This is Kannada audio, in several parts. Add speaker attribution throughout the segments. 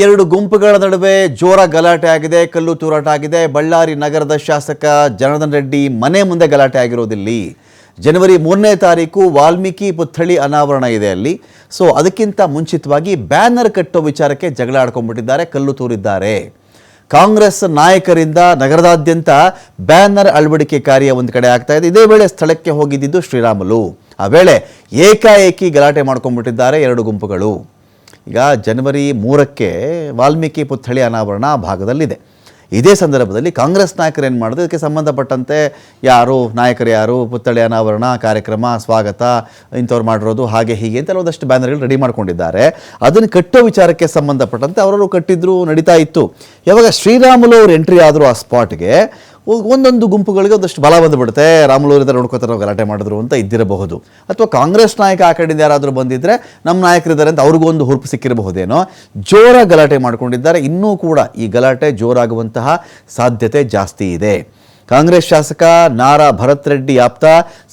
Speaker 1: ಎರಡು ಗುಂಪುಗಳ ನಡುವೆ ಜೋರ ಗಲಾಟೆ ಆಗಿದೆ, ಕಲ್ಲು ತೂರಾಟ ಆಗಿದೆ. ಬಳ್ಳಾರಿ ನಗರದ ಶಾಸಕ ಜನಾರ್ದನ್ ರೆಡ್ಡಿ ಮನೆ ಮುಂದೆ ಗಲಾಟೆ ಆಗಿರೋದಿಲ್ಲಿ. ಜನವರಿ ಮೂರನೇ ತಾರೀಕು ವಾಲ್ಮೀಕಿ ಪುತ್ಥಳಿ ಅನಾವರಣ ಇದೆ ಅಲ್ಲಿ. ಸೊ ಅದಕ್ಕಿಂತ ಮುಂಚಿತವಾಗಿ ಬ್ಯಾನರ್ ಕಟ್ಟೋ ವಿಚಾರಕ್ಕೆ ಜಗಳ ಆಡ್ಕೊಂಡ್ಬಿಟ್ಟಿದ್ದಾರೆ, ಕಲ್ಲು ತೂರಿದ್ದಾರೆ. ಕಾಂಗ್ರೆಸ್ ನಾಯಕರಿಂದ ನಗರದಾದ್ಯಂತ ಬ್ಯಾನರ್ ಅಳವಡಿಕೆ ಕಾರ್ಯ ಒಂದು ಕಡೆ ಆಗ್ತಾ ಇದೆ. ಇದೇ ವೇಳೆ ಸ್ಥಳಕ್ಕೆ ಹೋಗಿದ್ದಿದ್ದು ಶ್ರೀರಾಮುಲು. ಆ ವೇಳೆ ಏಕಾಏಕಿ ಗಲಾಟೆ ಮಾಡ್ಕೊಂಡ್ಬಿಟ್ಟಿದ್ದಾರೆ ಎರಡು ಗುಂಪುಗಳು. ಈಗ ಜನವರಿ ಮೂರಕ್ಕೆ ವಾಲ್ಮೀಕಿ ಪುತ್ಥಳಿ ಅನಾವರಣ ಭಾಗದಲ್ಲಿದೆ. ಇದೇ ಸಂದರ್ಭದಲ್ಲಿ ಕಾಂಗ್ರೆಸ್ ನಾಯಕರು ಏನು ಮಾಡಿದ್ರು? ಇದಕ್ಕೆ ಸಂಬಂಧಪಟ್ಟಂತೆ ಯಾರು ನಾಯಕರು ಯಾರು? ಪುತ್ಥಳಿ ಅನಾವರಣ ಕಾರ್ಯಕ್ರಮ, ಸ್ವಾಗತ ಇಂಥವ್ರು ಮಾಡಿರೋದು ಹಾಗೆ ಹೀಗೆ ಅಂತ ಒಂದಷ್ಟು ಬ್ಯಾನರ್ಗಳು ರೆಡಿ ಮಾಡ್ಕೊಂಡಿದ್ದಾರೆ. ಅದನ್ನು ಕಟ್ಟೋ ವಿಚಾರಕ್ಕೆ ಸಂಬಂಧಪಟ್ಟಂತೆ ಅವರವರು ಕಟ್ಟಿದ್ರು, ನಡೀತಾ ಇತ್ತು. ಯಾವಾಗ ಶ್ರೀರಾಮುಲು ಅವರು ಎಂಟ್ರಿ ಆದರೂ ಆ ಸ್ಪಾಟ್ಗೆ ಒಂದೊಂದು ಗುಂಪುಗಳಿಗೆ ಒಂದಷ್ಟು ಬಲ ಬಂದುಬಿಡುತ್ತೆ. ರಾಮುಲು ಇದ್ದಾರೆ ನೋಡ್ಕೋತಾರೆ ನಾವು ಗಲಾಟೆ ಮಾಡಿದ್ರು ಅಂತ ಇದ್ದಿರಬಹುದು. ಅಥವಾ ಕಾಂಗ್ರೆಸ್ ನಾಯಕ ಆ ಕಡೆಯಿಂದ ಯಾರಾದರೂ ಬಂದಿದ್ದರೆ ನಮ್ಮ ನಾಯಕರಿದ್ದಾರೆ ಅಂತ ಅವ್ರಿಗೂ ಒಂದು ಹುರುಪು ಸಿಕ್ಕಿರಬಹುದೇನೋ. ಜೋರ ಗಲಾಟೆ ಮಾಡಿಕೊಂಡಿದ್ದಾರೆ. ಇನ್ನೂ ಕೂಡ ಈ ಗಲಾಟೆ ಜೋರಾಗುವಂತಹ ಸಾಧ್ಯತೆ ಜಾಸ್ತಿ ಇದೆ. ಕಾಂಗ್ರೆಸ್ ಶಾಸಕ ನಾರಾ ಭರತ್ ರೆಡ್ಡಿ ಆಪ್ತ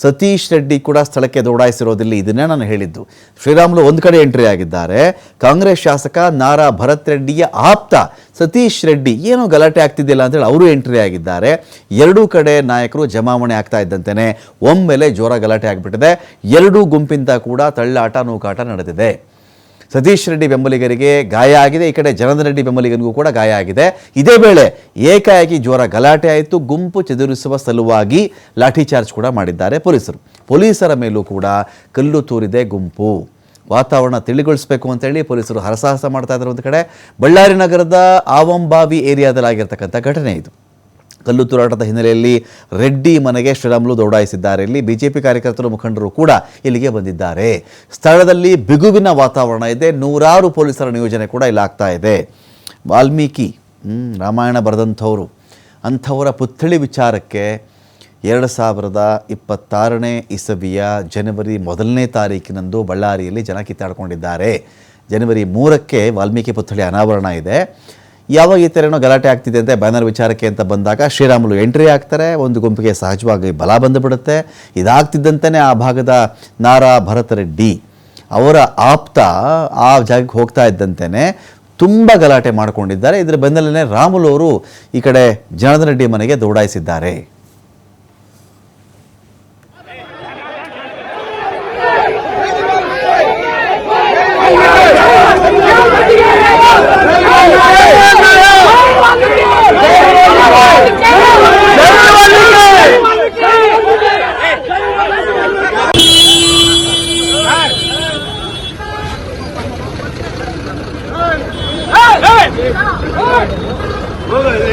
Speaker 1: ಸತೀಶ್ ರೆಡ್ಡಿ ಕೂಡ ಸ್ಥಳಕ್ಕೆ ದೌಡಾಯಿಸಿರೋದಿಲ್ಲ ಇದನ್ನೇ ನಾನು ಹೇಳಿದ್ದು. ಶ್ರೀರಾಮುಲು ಒಂದು ಕಡೆ ಎಂಟ್ರಿ ಆಗಿದ್ದಾರೆ. ಕಾಂಗ್ರೆಸ್ ಶಾಸಕ ನಾರಾ ಭರತ್ ರೆಡ್ಡಿಯ ಆಪ್ತ ಸತೀಶ್ ರೆಡ್ಡಿ ಏನೋ ಗಲಾಟೆ ಆಗ್ತಿದ್ದಿಲ್ಲ ಅಂತೇಳಿ ಅವರು ಎಂಟ್ರಿ ಆಗಿದ್ದಾರೆ. ಎರಡೂ ಕಡೆ ನಾಯಕರು ಜಮಾವಣೆ ಆಗ್ತಾ ಇದ್ದಂತೆಯೇ ಒಮ್ಮೆಲೆ ಜೋರ ಗಲಾಟೆ ಆಗಿಬಿಟ್ಟಿದೆ. ಎರಡೂ ಗುಂಪಿಂದ ಕೂಡ ತಳ್ಳಾಟ, ನೂಕಾಟ ನಡೆದಿದೆ. ಸತೀಶ್ ರೆಡ್ಡಿ ಬೆಂಬಲಿಗರಿಗೆ ಗಾಯ ಆಗಿದೆ. ಈ ಕಡೆ ಜನಾರ್ದನ್ ರೆಡ್ಡಿ ಬೆಂಬಲಿಗನಿಗೂ ಕೂಡ ಗಾಯ ಆಗಿದೆ. ಇದೇ ವೇಳೆ ಏಕಾಏಕಿ ಜೋರ ಗಲಾಟೆ ಆಯಿತು. ಗುಂಪು ಚದುರಿಸುವ ಸಲುವಾಗಿ ಲಾಠಿ ಚಾರ್ಜ್ ಕೂಡ ಮಾಡಿದ್ದಾರೆ ಪೊಲೀಸರು. ಪೊಲೀಸರ ಮೇಲೂ ಕೂಡ ಕಲ್ಲು ತೂರಿದೆ ಗುಂಪು. ವಾತಾವರಣ ತಿಳಿಗೊಳಿಸಬೇಕು ಅಂತೇಳಿ ಪೊಲೀಸರು ಹರಸಾಹಸ ಮಾಡ್ತಾ ಇದ್ದಾರೆ ಒಂದು ಕಡೆ. ಬಳ್ಳಾರಿ ನಗರದ ಆವಂಬಾವಿ ಏರಿಯಾದಲ್ಲಿ ಆಗಿರ್ತಕ್ಕಂಥ ಘಟನೆ ಇದು. ಕಲ್ಲು ತೂರಾಟದ ಹಿನ್ನೆಲೆಯಲ್ಲಿ ರೆಡ್ಡಿ ಮನೆಗೆ ಶ್ರೀರಾಮುಲು ದೌಡಾಯಿಸಿದ್ದಾರೆ. ಇಲ್ಲಿ ಬಿಜೆಪಿ ಕಾರ್ಯಕರ್ತರು ಮುಖಂಡರು ಕೂಡ ಇಲ್ಲಿಗೆ ಬಂದಿದ್ದಾರೆ. ಸ್ಥಳದಲ್ಲಿ ಬಿಗುವಿನ ವಾತಾವರಣ ಇದೆ. ನೂರಾರು ಪೊಲೀಸರ ನಿಯೋಜನೆ ಕೂಡ ಇಲ್ಲಿ ಆಗ್ತಾ ಇದೆ. ವಾಲ್ಮೀಕಿ ರಾಮಾಯಣ ಬರೆದಂಥವರು, ಅಂಥವರ ಪುತ್ಥಳಿ ವಿಚಾರಕ್ಕೆ ಎರಡು ಸಾವಿರದ ಇಪ್ಪತ್ತಾರನೇ ಇಸವಿಯ ಜನವರಿ ಮೊದಲನೇ ತಾರೀಕಿನಂದು ಬಳ್ಳಾರಿಯಲ್ಲಿ ಜನ ಕಿತ್ತಾಡ್ಕೊಂಡಿದ್ದಾರೆ. ಜನವರಿ ಮೂರಕ್ಕೆ ವಾಲ್ಮೀಕಿ ಪುತ್ಥಳಿ ಅನಾವರಣ ಇದೆ. ಯಾವಾಗ ಈ ಥರ ಗಲಾಟೆ ಆಗ್ತಿದೆ ಅಂತ ಬ್ಯಾನರ್ ವಿಚಾರಕ್ಕೆ ಅಂತ ಬಂದಾಗ ಶ್ರೀರಾಮುಲು ಎಂಟ್ರಿ ಆಗ್ತಾರೆ, ಒಂದು ಗುಂಪಿಗೆ ಸಹಜವಾಗಿ ಬಲ ಬಂದುಬಿಡುತ್ತೆ. ಇದಾಗ್ತಿದ್ದಂತೆಯೇ ಆ ಭಾಗದ ನಾರಾ ಭರತ ರೆಡ್ಡಿ ಅವರ ಆಪ್ತ ಆ ಜಾಗಕ್ಕೆ ಹೋಗ್ತಾ ಇದ್ದಂತೆಯೇ ತುಂಬ ಗಲಾಟೆ ಮಾಡಿಕೊಂಡಿದ್ದಾರೆ. ಇದರ ಬೆನ್ನಲ್ಲೇ ರಾಮುಲು ಅವರು ಈ ಕಡೆ ಜನಾರ್ದನ್ ರೆಡ್ಡಿ ಮನೆಗೆ ದೌಡಾಯಿಸಿದ್ದಾರೆ.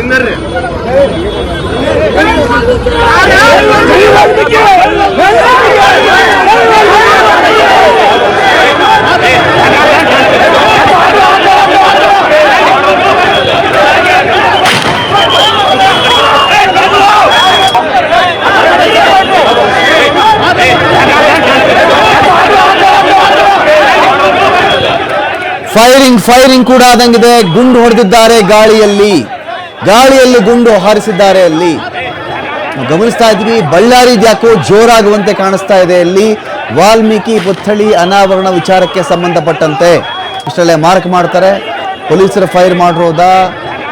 Speaker 1: ಇನ್ನರ್ರಿ ಫೈರಿಂಗ್ ಫೈರಿಂಗ್ ಕೂಡ ಆದಂಗಿದೆ. ಗುಂಡು ಹೊಡೆದಿದ್ದಾರೆ ಗಾಳಿಯಲ್ಲಿ. ಗಾಳಿಯಲ್ಲಿ ಗುಂಡು ಹಾರಿಸಿದ್ದಾರೆ ಅಲ್ಲಿ. ಗಮನಿಸ್ತಾ ಇದ್ವಿ, ಬಳ್ಳಾರಿ ಯಾಕೋ ಜೋರಾಗುವಂತೆ ಕಾಣಿಸ್ತಾ ಇದೆ ಅಲ್ಲಿ. ವಾಲ್ಮೀಕಿ, ಪುತ್ಥಳಿ, ಅನಾವರಣ ವಿಚಾರಕ್ಕೆ ಸಂಬಂಧಪಟ್ಟಂತೆ. ಇಷ್ಟಲ್ಲೇ ಮಾರ್ಕ್ ಮಾಡ್ತಾರೆ. ಪೊಲೀಸರು ಫೈರ್ ಮಾಡಿರೋದಾ?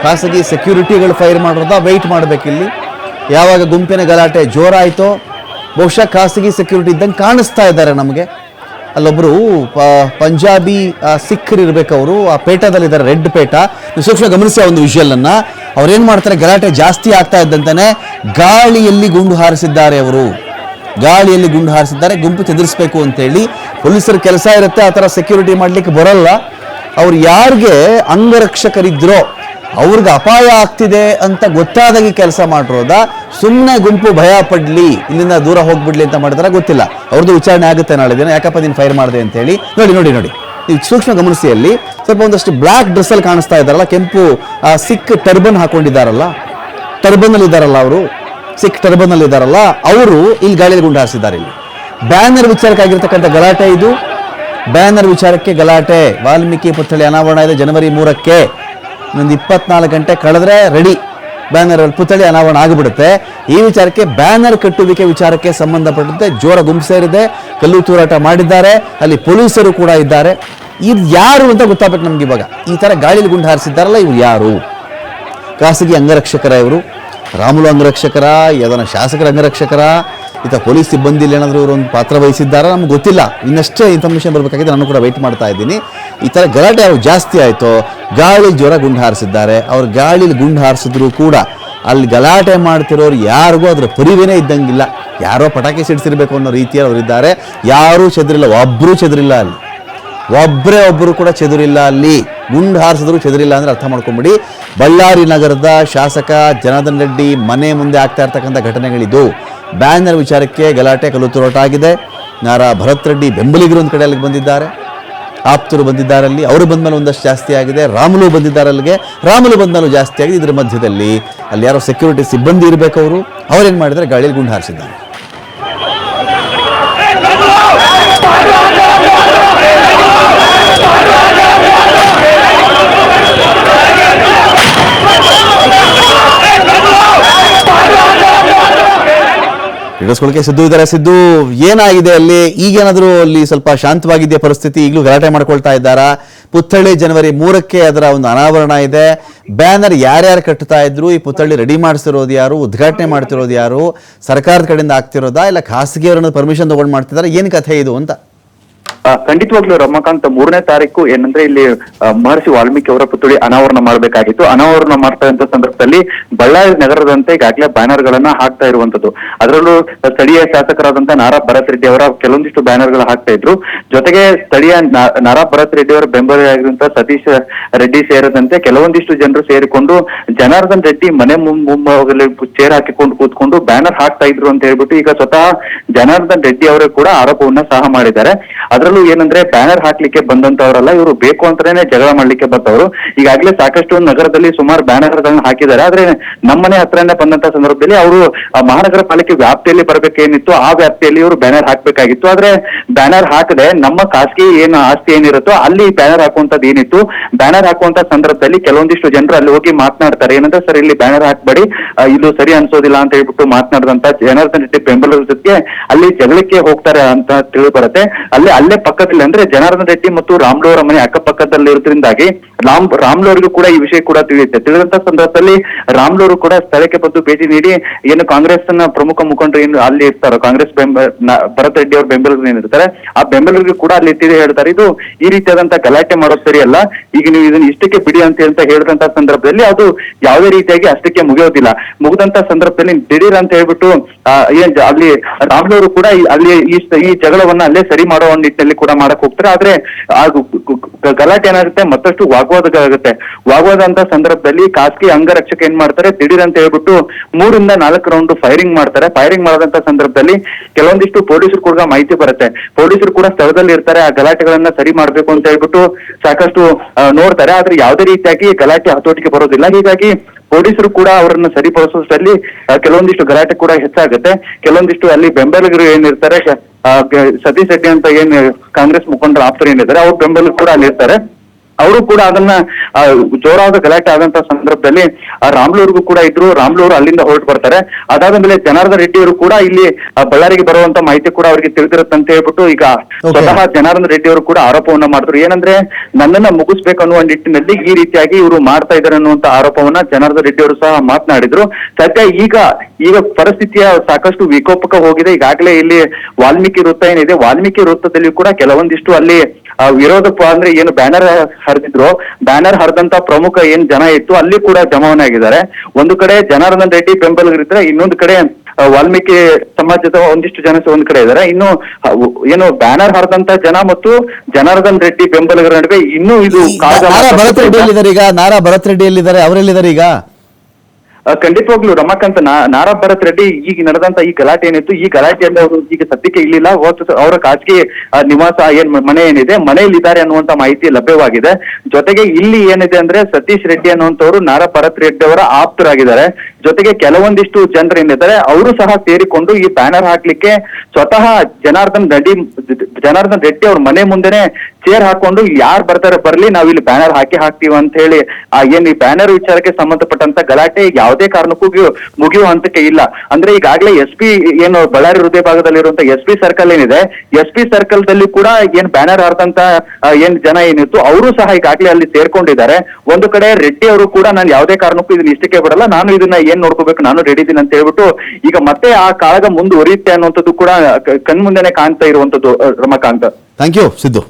Speaker 1: ಖಾಸಗಿ ಸೆಕ್ಯೂರಿಟಿಗಳು ಫೈರ್ ಮಾಡಿರೋದಾ? ವೆಯ್ಟ್ ಮಾಡಬೇಕಿಲ್ಲಿ ಯಾವಾಗ ಗುಂಪಿನ ಗಲಾಟೆ ಜೋರಾಯಿತೋ? ಬಹುಶಃ ಖಾಸಗಿ ಸೆಕ್ಯೂರಿಟಿ ಇದ್ದಂಗೆ ಕಾಣಿಸ್ತಾ ಇದ್ದಾರೆ ನಮಗೆ. ಅಲ್ಲೊಬ್ಬರು ಪಂಜಾಬಿ ಸಿಖ್ರು ಇರಬೇಕು ಅವರು ಆ ಪೇಟದಲ್ಲಿದ್ದಾರೆ, ರೆಡ್ ಪೇಟ. ಸೂಕ್ಷ್ಮ ಗಮನಿಸಿ ಒಂದು ವಿಷುವಲ್ ಅನ್ನ ಅವ್ರು ಏನ್ ಮಾಡ್ತಾರೆ, ಗಲಾಟೆ ಜಾಸ್ತಿ ಆಗ್ತಾ ಇದ್ದಂತಾನೆ ಗಾಳಿಯಲ್ಲಿ ಗುಂಡು ಹಾರಿಸಿದ್ದಾರೆ ಅವರು. ಗಾಳಿಯಲ್ಲಿ ಗುಂಡು ಹಾರಿಸಿದ್ದಾರೆ, ಗುಂಪು ಚದುರಿಸಬೇಕು ಅಂತೇಳಿ. ಪೊಲೀಸರ ಕೆಲಸ ಇರುತ್ತೆ, ಆ ಥರ ಸೆಕ್ಯೂರಿಟಿ ಮಾಡ್ಲಿಕ್ಕೆ ಬರಲ್ಲ. ಅವ್ರು ಯಾರಿಗೆ ಅಂಗರಕ್ಷಕರಿದ್ರೋ ಅವ್ರಿಗೆ ಅಪಾಯ ಆಗ್ತಿದೆ ಅಂತ ಗೊತ್ತಾದಾಗಿ ಕೆಲಸ ಮಾಡಿರೋದ ಸುಮ್ಮನೆ ಗುಂಪು ಭಯ ಪಡ್ಲಿ, ಇಲ್ಲಿಂದ ದೂರ ಹೋಗ್ಬಿಡ್ಲಿ ಅಂತ ಮಾಡಿದ್ರೆ ಗೊತ್ತಿಲ್ಲ. ಅವ್ರದ್ದು ವಿಚಾರಣೆ ಆಗುತ್ತೆ ನಾಳೆ ದಿನ, ಯಾಕಪ್ಪ ನೀನು ಫೈರ್ ಮಾಡಿದೆ ಅಂತ ಹೇಳಿ. ನೋಡಿ ನೋಡಿ ನೋಡಿ. ಈ ಸೂಕ್ಷ್ಮ ಗಮನಿಸಿ ಅಲ್ಲಿ, ಸ್ವಲ್ಪ ಒಂದಷ್ಟು ಬ್ಲ್ಯಾಕ್ ಡ್ರೆಸ್ಸಲ್ಲಿ ಕಾಣಿಸ್ತಾ ಇದ್ದಾರಲ್ಲ, ಕೆಂಪು ಸಿಕ್ ಟರ್ಬನ್ ಹಾಕೊಂಡಿದ್ದಾರಲ್ಲ. ಟರ್ಬನ್ ಇದ್ದಾರಲ್ಲ ಅವರು. ಸಿಕ್ ಟರ್ಬನ್ ಅವರು ಇಲ್ಲಿ ಗಾಳಿಯಲ್ಲಿ ಗುಂಡು ಹಾರಿಸಿದ್ದಾರೆ ಇಲ್ಲಿ. ಬ್ಯಾನರ್ ವಿಚಾರಕ್ಕಾಗಿರ್ತಕ್ಕಂಥ ಗಲಾಟೆ ಇದು. ಬ್ಯಾನರ್ ವಿಚಾರಕ್ಕೆ ಗಲಾಟೆ. ವಾಲ್ಮೀಕಿ ಪುತ್ಥಳಿ ಅನಾವರಣ ಇದೆ ಜನವರಿ ಮೂರಕ್ಕೆ. ಇನ್ನೊಂದು ಇಪ್ಪತ್ನಾಲ್ಕು ಗಂಟೆ ಕಳೆದ್ರೆ ರೆಡಿ ಬ್ಯಾನರ್ ಪುತ್ಥಳಿ ಅನಾವರಣ ಆಗಿಬಿಡುತ್ತೆ. ಈ ವಿಚಾರಕ್ಕೆ ಬ್ಯಾನರ್ ಕಟ್ಟುವಿಕೆ ವಿಚಾರಕ್ಕೆ ಸಂಬಂಧಪಟ್ಟಂತೆ ಜೋರ ಗುಂಪು ಸೇರಿದೆ. ಕಲ್ಲು ತೂರಾಟ ಮಾಡಿದ್ದಾರೆ. ಅಲ್ಲಿ ಪೊಲೀಸರು ಕೂಡ ಇದ್ದಾರೆ. ಇದು ಯಾರು ಅಂತ ಗೊತ್ತಾಗಬೇಕು ನಮ್ಗೆ ಇವಾಗ. ಈ ಥರ ಗಾಳಿಲಿ ಗುಂಡು ಹಾರಿಸಿದ್ದಾರಲ್ಲ ಇವ್ರು ಯಾರು? ಖಾಸಗಿ ಅಂಗರಕ್ಷಕರ ಇವರು. ರಾಮುಲು ಅಂಗರಕ್ಷಕರ, ಯಾವ್ದಾನ ಶಾಸಕರ ಅಂಗರಕ್ಷಕರ ಈತ ಪೊಲೀಸ್ ಸಿಬ್ಬಂದಿಲಿ ಏನಾದರೂ ಇವರು ಒಂದು ಪಾತ್ರ ವಹಿಸಿದ್ದಾರಾ? ನಮ್ಗೆ ಗೊತ್ತಿಲ್ಲ. ಇನ್ನಷ್ಟೇ ಇನ್ಫಾರ್ಮೇಷನ್ ಬರಬೇಕಾಗಿದೆ. ನಾನು ಕೂಡ ವೆಯ್ಟ್ ಮಾಡ್ತಾ ಇದ್ದೀನಿ. ಈ ಥರ ಗಲಾಟೆ ಅವ್ರು ಜಾಸ್ತಿ ಆಯಿತು ಗಾಳಿ ಜ್ವರ ಗುಂಡು ಹಾರಿಸಿದ್ದಾರೆ. ಅವ್ರು ಗಾಳಿಲಿ ಗುಂಡು ಹಾರಿಸಿದ್ರು ಕೂಡ ಅಲ್ಲಿ ಗಲಾಟೆ ಮಾಡ್ತಿರೋರು ಯಾರಿಗೂ ಅದರ ಪರಿವೇನೇ ಇದ್ದಂಗಿಲ್ಲ. ಯಾರೋ ಪಟಾಕಿ ಸಿಡಿಸಿರ್ಬೇಕು ಅನ್ನೋ ರೀತಿಯಲ್ಲಿ ಅವರಿದ್ದಾರೆ ಯಾರೂ ಚೆದರಿಲ್ಲ. ಒಬ್ಬರೂ ಚೆದರಿಲ್ಲ ಅಲ್ಲಿ. ಒಬ್ಬರೇ ಒಬ್ಬರು ಕೂಡ ಚದುರಿಲ್ಲ ಅಲ್ಲಿ. ಗುಂಡು ಹಾರಿಸಿದ್ರು ಚದುರಿಲ್ಲ ಅಂದರೆ ಅರ್ಥ ಮಾಡ್ಕೊಂಬಿಡಿ. ಬಳ್ಳಾರಿ ನಗರದ ಶಾಸಕ ಜನಾರ್ದನ್ ರೆಡ್ಡಿ ಮನೆ ಮುಂದೆ ಆಗ್ತಾ ಇರ್ತಕ್ಕಂಥ ಘಟನೆಗಳಿದ್ದು ಬ್ಯಾನರ್ ವಿಚಾರಕ್ಕೆ ಗಲಾಟೆ ಕಲ್ಲು ಆಗಿದೆ ನಾರಾ ಭರತ್ ರೆಡ್ಡಿ ಬೆಂಬಲಿಗರು ಒಂದು ಕಡೆ ಅಲ್ಲಿಗೆ ಬಂದಿದ್ದಾರೆ. ಆಪ್ತರು ಬಂದಿದ್ದಾರೆ ಅಲ್ಲಿ ಅವರು ಬಂದ್ಮೇಲೆ ಒಂದಷ್ಟು ಜಾಸ್ತಿ ಆಗಿದೆ. ರಾಮುಲು ಬಂದಿದ್ದಾರೆ ಅಲ್ಲಿಗೆ ರಾಮುಲು ಬಂದ್ಮೇಲೂ ಜಾಸ್ತಿ ಆಗಿದೆ. ಇದರ ಮಧ್ಯದಲ್ಲಿ ಅಲ್ಲಿ ಯಾರೋ ಸೆಕ್ಯೂರಿಟಿ ಸಿಬ್ಬಂದಿ ಇರಬೇಕು ಅವರು. ಅವ್ರೇನು ಮಾಡಿದರೆ ಗಾಳಿಯಲ್ಲಿ ಗುಂಡು ಹಾರಿಸಿದ್ದಾರೆ. ಸಿದ್ದು ಇದ್ದಾರೆ. ಸಿದ್ದು, ಏನಾಗಿದೆ ಅಲ್ಲಿ? ಈಗೇನಾದರೂ ಅಲ್ಲಿ ಸ್ವಲ್ಪ ಶಾಂತವಾಗಿದೆಯಾ ಪರಿಸ್ಥಿತಿ? ಈಗಲೂ ಗಲಾಟೆ ಮಾಡ್ಕೊಳ್ತಾ ಇದ್ದಾರಾ? ಪುತ್ಥಳಿ ಜನವರಿ ಮೂರಕ್ಕೆ ಅದರ ಒಂದು ಅನಾವರಣ ಇದೆ. ಬ್ಯಾನರ್ ಯಾರ್ಯಾರು ಕಟ್ತಾ ಇದ್ರು? ಈ ಪುತ್ಥಳಿ ರೆಡಿ ಮಾಡಿಸಿರೋದು ಯಾರು? ಉದ್ಘಾಟನೆ ಮಾಡ್ತಿರೋದು ಯಾರು? ಸರ್ಕಾರದ ಕಡೆಯಿಂದ ಆಗ್ತಿರೋದಾ? ಇಲ್ಲ ಖಾಸಗಿಯವರನ್ನು ಪರ್ಮಿಷನ್ ತೊಗೊಂಡು ಮಾಡ್ತಿದ್ದಾರೆ? ಏನು ಕಥೆ ಇದು ಅಂತ?
Speaker 2: ಖಂಡಿತವಾಗ್ಲೂ ರಮಾಕಾಂತ್ ಮೂರನೇ ತಾರೀಕು, ಏನಂದ್ರೆ ಇಲ್ಲಿ ಮಹರ್ಷಿ ವಾಲ್ಮೀಕಿ ಅವರ ಪುತ್ಥಳಿ ಅನಾವರಣ ಮಾಡಬೇಕಾಗಿತ್ತು. ಅನಾವರಣ ಮಾಡ್ತಾ ಇದ್ದ ಸಂದರ್ಭದಲ್ಲಿ ಬಳ್ಳಾರಿ ನಗರದಂತೆ ಈಗಾಗಲೇ ಬ್ಯಾನರ್ ಗಳನ್ನ ಹಾಕ್ತಾ ಇರುವಂತದ್ದು ಅದರಲ್ಲೂ ಸ್ಥಳೀಯ ಶಾಸಕರಾದಂತ ನಾರಾ ಭರತ್ ರೆಡ್ಡಿ ಅವರ ಕೆಲವೊಂದಿಷ್ಟು ಬ್ಯಾನರ್ಗಳು ಹಾಕ್ತಾ ಇದ್ರು. ಜೊತೆಗೆ ಸ್ಥಳೀಯ ನಾರಾ ಭರತ್ ರೆಡ್ಡಿ ಅವರ ಬೆಂಬಲಿಯಾಗಿರುವಂತಹ ಸತೀಶ್ ರೆಡ್ಡಿ ಸೇರಿದಂತೆ ಕೆಲವೊಂದಿಷ್ಟು ಜನರು ಸೇರಿಕೊಂಡು ಜನಾರ್ದನ್ ರೆಡ್ಡಿ ಮನೆ ಮುಂಭಾಗದಲ್ಲಿ ಚೇರ್ ಹಾಕಿಕೊಂಡು ಕೂತ್ಕೊಂಡು ಬ್ಯಾನರ್ ಹಾಕ್ತಾ ಇದ್ರು ಅಂತ ಹೇಳ್ಬಿಟ್ಟು ಈಗ ಸ್ವತಃ ಜನಾರ್ದನ್ ರೆಡ್ಡಿ ಅವರೇ ಕೂಡ ಆರೋಪವನ್ನ ಸಹ ಮಾಡಿದ್ದಾರೆ. ಅದರಲ್ಲೂ ಏನಂದ್ರೆ ಬ್ಯಾನರ್ ಹಾಕ್ಲಿಕ್ಕೆ ಬಂದಂತವರಲ್ಲ, ಇವರು ಬೇಕು ಅಂತಾನೆ ಜಗಳ ಮಾಡ್ಲಿಕ್ಕೆ ಬಂದವರು. ಈಗಾಗಲೇ ಸಾಕಷ್ಟು ನಗರದಲ್ಲಿ ಸುಮಾರು ಬ್ಯಾನರ್ ಹಾಕಿದ್ದಾರೆ. ಆದ್ರೆ ನಮ್ಮನೆ ಹತ್ರನೇ ಬಂದಂತ ಸಂದರ್ಭದಲ್ಲಿ ಅವರು ಮಹಾನಗರ ಪಾಲಿಕೆ ವ್ಯಾಪ್ತಿಯಲ್ಲಿ ಬರಬೇಕೇನಿತ್ತು, ಆ ವ್ಯಾಪ್ತಿಯಲ್ಲಿ ಇವರು ಬ್ಯಾನರ್ ಹಾಕ್ಬೇಕಾಗಿತ್ತು. ಆದ್ರೆ ಬ್ಯಾನರ್ ಹಾಕದೆ ನಮ್ಮ ಖಾಸಗಿ ಏನು ಆಸ್ತಿ ಏನಿರುತ್ತೋ ಅಲ್ಲಿ ಬ್ಯಾನರ್ ಹಾಕುವಂತದ್ದು ಏನಿತ್ತು? ಬ್ಯಾನರ್ ಹಾಕುವಂತ ಸಂದರ್ಭದಲ್ಲಿ ಕೆಲವೊಂದಿಷ್ಟು ಜನರು ಅಲ್ಲಿ ಹೋಗಿ ಮಾತನಾಡ್ತಾರೆ. ಏನಂದ್ರೆ, ಸರ್, ಇಲ್ಲಿ ಬ್ಯಾನರ್ ಹಾಕ್ಬೇಡಿ. ಇದು ಸರಿ ಅನ್ಸೋದಿಲ್ಲ ಅಂತ ಹೇಳ್ಬಿಟ್ಟು ಮಾತನಾಡಿದಂತ ಜನಾರ್ದನ್ ರೆಡ್ಡಿ ಬೆಂಬಲ ಜೊತೆಗೆ ಅಲ್ಲಿ ಜಗಳಕ್ಕೆ ಹೋಗ್ತಾರೆ ಅಂತ ತಿಳಿ ಬರುತ್ತೆ. ಅಲ್ಲಿ ಅಲ್ಲೇ ಪಕ್ಕದಲ್ಲಿ ಅಂದ್ರೆ ಜನಾರ್ದನ್ ರೆಡ್ಡಿ ಮತ್ತು ರಾಮ್ಲೋ ಅವರ ಮನೆ ಅಕ್ಕಪಕ್ಕದಲ್ಲಿ ಇರೋದ್ರಿಂದಾಗಿ ರಾಮ್ ರಾಮ್ಲೋರಿಗೂ ಕೂಡ ಈ ವಿಷಯ ಕೂಡ ತಿಳಿಯುತ್ತೆ. ತಿಳಿದಂತ ಸಂದರ್ಭದಲ್ಲಿ ರಾಮ್ಲೋರು ಕೂಡ ಸ್ಥಳಕ್ಕೆ ಬಂದು ಭೇಟಿ ನೀಡಿ ಏನು ಕಾಂಗ್ರೆಸ್ನ ಪ್ರಮುಖ ಮುಖಂಡರು ಏನು ಅಲ್ಲಿ ಇರ್ತಾರೋ, ಕಾಂಗ್ರೆಸ್ ಬೆಂಬಲ ಭರತ್ ರೆಡ್ಡಿ ಅವ್ರ ಬೆಂಬಲಿಗರು ಏನಿರ್ತಾರೆ ಆ ಬೆಂಬಲಿಗರು ಕೂಡ ಅಲ್ಲಿ ತಿಳಿ ಹೇಳ್ತಾರೆ. ಇದು ಈ ರೀತಿಯಾದಂತ ಗಲಾಟೆ ಮಾಡೋದು ಸರಿಯಲ್ಲ. ಈಗ ನೀವು ಇದನ್ನ ಇಷ್ಟಕ್ಕೆ ಬಿಡಿ ಅಂತ ಅಂತ ಹೇಳಿದಂತ ಸಂದರ್ಭದಲ್ಲಿ ಅದು ಯಾವುದೇ ರೀತಿಯಾಗಿ ಅಷ್ಟಕ್ಕೆ ಮುಗಿಯೋದಿಲ್ಲ. ಮುಗಿದಂತ ಸಂದರ್ಭದಲ್ಲಿ ದಿಢೀರ್ ಅಂತ ಹೇಳ್ಬಿಟ್ಟು ಅಲ್ಲಿ ರಾಮ್ಲೋರು ಕೂಡ ಅಲ್ಲಿ ಈ ಈ ಜಗಳವನ್ನ ಅಲ್ಲೇ ಸರಿ ಮಾಡೋ ನಿಟ್ಟಿನಲ್ಲಿ ಕೂಡ ಮಾಡಕ್ ಹೋಗ್ತಾರೆ. ಆದ್ರೆ ಆ ಗಲಾಟೆ ಏನಾಗುತ್ತೆ? ಮತ್ತಷ್ಟು ವಾಗ್ವಾದ ಆಗುತ್ತೆ ವಾಗ್ವಾದ ಅಂತ ಸಂದರ್ಭದಲ್ಲಿ ಖಾಸಗಿ ಅಂಗರಕ್ಷಕ ಏನ್ ಮಾಡ್ತಾರೆ? ದಿಢೀರ್ ಅಂತ ಹೇಳ್ಬಿಟ್ಟು ಮೂರಿಂದ ನಾಲ್ಕು ರೌಂಡ್ ಫೈರಿಂಗ್ ಮಾಡ್ತಾರೆ. ಫೈರಿಂಗ್ ಮಾಡದಂತ ಸಂದರ್ಭದಲ್ಲಿ ಕೆಲವೊಂದಿಷ್ಟು ಪೊಲೀಸರು ಕೂಡ ಮಾಹಿತಿ ಬರುತ್ತೆ. ಪೊಲೀಸರು ಕೂಡ ಸ್ಥಳದಲ್ಲಿ ಇರ್ತಾರೆ. ಆ ಗಲಾಟೆಗಳನ್ನ ಸರಿ ಮಾಡ್ಬೇಕು ಅಂತ ಹೇಳ್ಬಿಟ್ಟು ಸಾಕಷ್ಟು ನೋಡ್ತಾರೆ. ಆದ್ರೆ ಯಾವುದೇ ರೀತಿಯಾಗಿ ಗಲಾಟೆ ಹತೋಟಿಗೆ ಬರೋದಿಲ್ಲ. ಹೀಗಾಗಿ ಪೊಲೀಸರು ಕೂಡ ಅವರನ್ನ ಸರಿಪಡಿಸೋದ್ರಲ್ಲಿ ಕೆಲವೊಂದಿಷ್ಟು ಗಲಾಟೆ ಕೂಡ ಹೆಚ್ಚಾಗುತ್ತೆ. ಕೆಲವೊಂದಿಷ್ಟು ಅಲ್ಲಿ ಬೆಂಬಲಿಗರು ಏನಿರ್ತಾರೆ ಸತೀಶ್ ರೆಡ್ಡಿ ಅಂತ ಏನ್ ಕಾಂಗ್ರೆಸ್ ಮುಖಂಡರು ಆಪ್ತರು ಏನಿದ್ದಾರೆ ಅವ್ರ ಬೆಂಬಲ ಕೂಡ ಅಲ್ಲಿ ಇರ್ತಾರೆ ಅವರು ಕೂಡ ಅದನ್ನ ಜೋರಾದ ಗಲಾಟೆ ಆದಂತ ಸಂದರ್ಭದಲ್ಲಿ ರಾಮ್ಲೂರ್ಗೂ ಕೂಡ ಇದ್ರು. ರಾಮ್ಲೂರು ಅಲ್ಲಿಂದ ಹೊರಟು ಬರ್ತಾರೆ. ಅದಾದ ಮೇಲೆ ಜನಾರ್ದನ್ ರೆಡ್ಡಿ ಅವರು ಕೂಡ ಇಲ್ಲಿ ಬಳ್ಳಾರಿಗೆ ಬರುವಂತ ಮಾಹಿತಿ ಕೂಡ ಅವರಿಗೆ ತಿಳಿದಿರುತ್ತಂತ ಹೇಳ್ಬಿಟ್ಟು ಈಗ. ಸ್ವತಃ ಜನಾರ್ದನ್ ರೆಡ್ಡಿ ಅವರು ಕೂಡ ಆರೋಪವನ್ನ ಮಾಡಿದ್ರು. ಏನಂದ್ರೆ ನನ್ನನ್ನ ಮುಗಿಸ್ಬೇಕು ಅನ್ನುವ ನಿಟ್ಟಿನಲ್ಲಿ ಈ ರೀತಿಯಾಗಿ ಇವರು ಮಾಡ್ತಾ ಇದ್ದಾರೆ ಅನ್ನುವಂತ ಆರೋಪವನ್ನ ಜನಾರ್ದನ್ ರೆಡ್ಡಿ ಅವರು ಸಹ ಮಾತನಾಡಿದ್ರು. ಸದ್ಯ ಈಗ ಈಗ ಪರಿಸ್ಥಿತಿಯ ಸಾಕಷ್ಟು ವಿಕೋಪಕ ಹೋಗಿದೆ. ಈಗಾಗಲೇ ಇಲ್ಲಿ ವಾಲ್ಮೀಕಿ ವೃತ್ತ ಏನಿದೆ ವಾಲ್ಮೀಕಿ ವೃತ್ತದಲ್ಲಿ ಕೂಡ ಕೆಲವೊಂದಿಷ್ಟು ಅಲ್ಲಿ ಆ, ವಿರೋಧ ಅಂದ್ರೆ ಏನು ಬ್ಯಾನರ್ ಹರಿದಿದ್ರು ಬ್ಯಾನರ್ ಹರಿದಂತ ಪ್ರಮುಖ ಏನ್ ಜನ ಇತ್ತು ಅಲ್ಲಿ ಕೂಡ ಜಮಾವಣೆಯಾಗಿದ್ದಾರೆ ಒಂದು ಕಡೆ ಜನಾರ್ದನ್ ರೆಡ್ಡಿ ಬೆಂಬಲಿಗರಿದ್ರೆ ಇನ್ನೊಂದು ಕಡೆ ವಾಲ್ಮೀಕಿ ಸಮಾಜದ ಒಂದಿಷ್ಟು ಜನ ಒಂದ್ ಕಡೆ ಇದ್ದಾರೆ. ಇನ್ನು ಏನು ಬ್ಯಾನರ್ ಹರಿದಂತ ಜನ ಮತ್ತು ಜನಾರ್ದನ್ ರೆಡ್ಡಿ ಬೆಂಬಲಿಗರ ನಡುವೆ ಇನ್ನೂ ಇದು
Speaker 1: ನಾರಾ ಭರತ್ ರೆಡ್ಡಿ ಎಲ್ಲಿದ್ದಾರೆ ಈಗ ನಾರಾ ಭರತ್ ರೆಡ್ಡಿ ಎಲ್ಲಿದ್ದಾರೆ ಅವರೆಲ್ಲಿದ್ದಾರೆ ಈಗ?
Speaker 2: ಖಂಡಿತವಾಗ್ಲೂ ರಮಾಕಾಂತ್ ನಾರಾ ಭರತ್ ರೆಡ್ಡಿ ಈಗ ನಡೆದಂತ ಈ ಗಲಾಟೆ ಏನಿತ್ತು, ಈ ಗಲಾಟೆಯಲ್ಲಿ ಅವರು ಈಗ ಸದ್ಯಕ್ಕೆ ಇಲ್ಲಿಲ್ಲ. ಅವರ ಖಾಸಗಿ ನಿವಾಸ ಏನ್ ಮನೆ ಏನಿದೆ, ಮನೆಯಲ್ಲಿ ಇದ್ದಾರೆ ಅನ್ನುವಂತ ಮಾಹಿತಿ ಲಭ್ಯವಾಗಿದೆ. ಜೊತೆಗೆ ಇಲ್ಲಿ ಏನಿದೆ ಅಂದ್ರೆ ಸತೀಶ್ ರೆಡ್ಡಿ ಅನ್ನುವಂಥವ್ರು ನಾರಾ ಭರತ್ ರೆಡ್ಡಿ ಅವರ ಆಪ್ತರಾಗಿದ್ದಾರೆ. ಜೊತೆಗೆ ಕೆಲವೊಂದಿಷ್ಟು ಜನರು ಏನಿದ್ದಾರೆ, ಅವರು ಸಹ ಸೇರಿಕೊಂಡು ಈ ಬ್ಯಾನರ್ ಹಾಕ್ಲಿಕ್ಕೆ ಸ್ವತಃ ಜನಾರ್ದನ್ ರೆಡ್ಡಿ ಜನಾರ್ದನ್ ರೆಡ್ಡಿ ಅವ್ರ ಮನೆ ಮುಂದೆನೆ ಚೇರ್ ಹಾಕೊಂಡು ಯಾರು ಬರ್ತಾರೆ ಬರ್ಲಿ ನಾವು ಇಲ್ಲಿ ಬ್ಯಾನರ್ ಹಾಕಿ ಹಾಕ್ತೀವಿ ಅಂತ ಹೇಳಿ ಆ ಏನ್ ಈ ಬ್ಯಾನರ್ ವಿಚಾರಕ್ಕೆ ಸಂಬಂಧಪಟ್ಟಂತ ಗಲಾಟೆ ಯಾವುದೇ ಕಾರಣಕ್ಕೂ ಮುಗಿಯುವ ಹಂತಕ್ಕೆ ಇಲ್ಲ. ಅಂದ್ರೆ ಈಗಾಗಲೇ ಎಸ್ ಪಿ ಏನು ಬಳ್ಳಾರಿ ಹೃದಯ ಭಾಗದಲ್ಲಿರುವಂತ ಎಸ್ ಪಿ ಸರ್ಕಲ್ ಏನಿದೆ, ಎಸ್ ಪಿ ಸರ್ಕಲ್ ದಲ್ಲಿ ಕೂಡ ಏನ್ ಬ್ಯಾನರ್ ಹಾರ್ದಂತ ಏನ್ ಜನ ಏನಿತ್ತು, ಅವರು ಸಹ ಈಗಾಗಲೇ ಅಲ್ಲಿ ಸೇರ್ಕೊಂಡಿದ್ದಾರೆ. ಒಂದು ಕಡೆ ರೆಡ್ಡಿ ಅವರು ಕೂಡ ನಾನು ಯಾವುದೇ ಕಾರಣಕ್ಕೂ ಇದನ್ನ ಇಷ್ಟಕ್ಕೆ ಬಿಡಲ್ಲ, ನಾನು ಇದನ್ನ ಏನ್ ನೋಡ್ಕೋಬೇಕು, ನಾನು ರೆಡಿ ಇದ್ದೀನಿ ಅಂತ ಹೇಳ್ಬಿಟ್ಟು, ಈಗ ಮತ್ತೆ ಆ ಕಾಳಗ ಮುಂದುವರಿಯುತ್ತೆ ಅನ್ನುವಂಥದ್ದು ಕೂಡ ಕಣ್ಮುಂದೆನೆ ಕಾಣ್ತಾ ಇರುವಂತದ್ದು ರಮಾಕಾಂತ.
Speaker 1: Thank you Siddu.